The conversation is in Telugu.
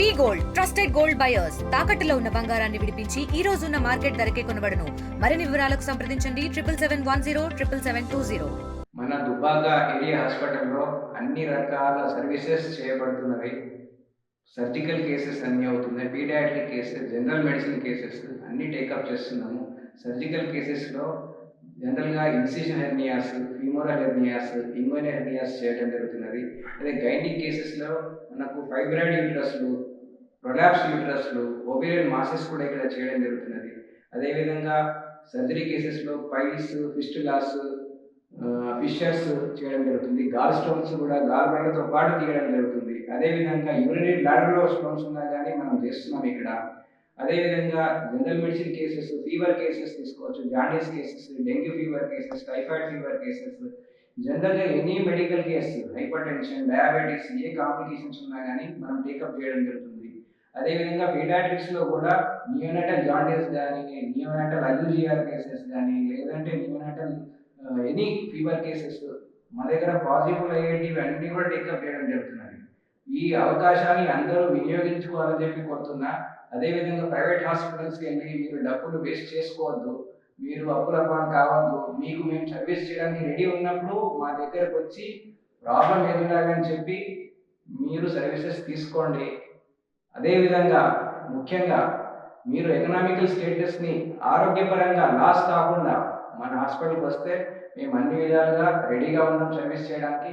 V gold trusted gold buyers. తాకట్టులో ఉన్న బంగారాన్ని విడిపించి ఈ రోజు ఉన్న మార్కెట్ ధరకే కొనబడను. మరిన్ని వివరాలకు సంప్రదించండి triple seven one zero triple seven two zero. మన దుబాగా ఏరియా హాస్పిటల్లో అన్ని రకాల సర్వీసెస్ చేయబడుతున్నవి. సర్జికల్ కేసెస్ అన్నీ అవుతున్నాయి. Paediatric cases general medicine cases అన్ని టేకప్ చేస్తున్నాము. సర్జికల్ కేసెస్లో జనరల్గా incision hernias femoral hernias inguinal hernias చేయడం జరుగుతున్నది. అదే గైనిక్ కేసెస్లో మనకు ఫైబ్రాయిడ్ యూట్రస్లు ప్రొలాప్స్ యూట్రస్లు ఓబిరియన్ మాసెస్ కూడా ఇక్కడ చేయడం జరుగుతున్నది. అదేవిధంగా సర్జరీ కేసెస్లో పైల్స్ ఫిస్టులాస్ ఫిషర్స్ చేయడం జరుగుతుంది. గాల్ స్టోన్స్ కూడా గాల్ బ్లాడర్తో పాటు తీయడం జరుగుతుంది. అదేవిధంగా యూరినరీ బ్లాడర్లో స్టోన్స్ ఉన్నా కానీ మనం చేస్తున్నాం ఇక్కడ. అదేవిధంగా general medicine cases fever cases తీసుకోవచ్చు jaundice cases dengue fever cases typhoid fever cases జనరల్గా any medical case hypertension diabetes ఏ కాంప్లికేషన్స్ ఉన్నా కానీ మనం టేకప్ చేయడం జరుగుతుంది. అదేవిధంగా పీడాట్రిక్స్లో కూడా నియోనాటల్ జాండీస్ కానీ నియోనాటల్ అల్యూజిఆర్ కేసెస్ కానీ లేదంటే నియోనాటల్ ఎనీ ఫీవర్ కేసెస్ మా దగ్గర పాజిటివ్ అయ్యేటివి అన్నీ కూడా టేకప్ చేయడం జరుగుతున్నాయి ఈ అవకాశాన్ని అందరూ వినియోగించుకోవాలని చెప్పి కోరుతున్నా. అదేవిధంగా ప్రైవేట్ హాస్పిటల్స్కి వెళ్ళి మీరు డబ్బులు వేస్ట్ చేసుకోవద్దు మీరు అప్పుల పాలు కావద్దు మీకు మేము సర్వీస్ చేయడానికి రెడీ ఉన్నప్పుడు మా దగ్గరకు వచ్చి ప్రాబ్లం ఏదుండాలని చెప్పి మీరు సర్వీసెస్ తీసుకోండి. అదేవిధంగా ముఖ్యంగా మీరు ఎకనామికల్ స్టేటస్ని ఆరోగ్యపరంగా లాస్ కాకుండా మన హాస్పిటల్కి వస్తే మేము అన్ని విధాలుగా రెడీగా ఉన్నాం సర్వీస్ చేయడానికి.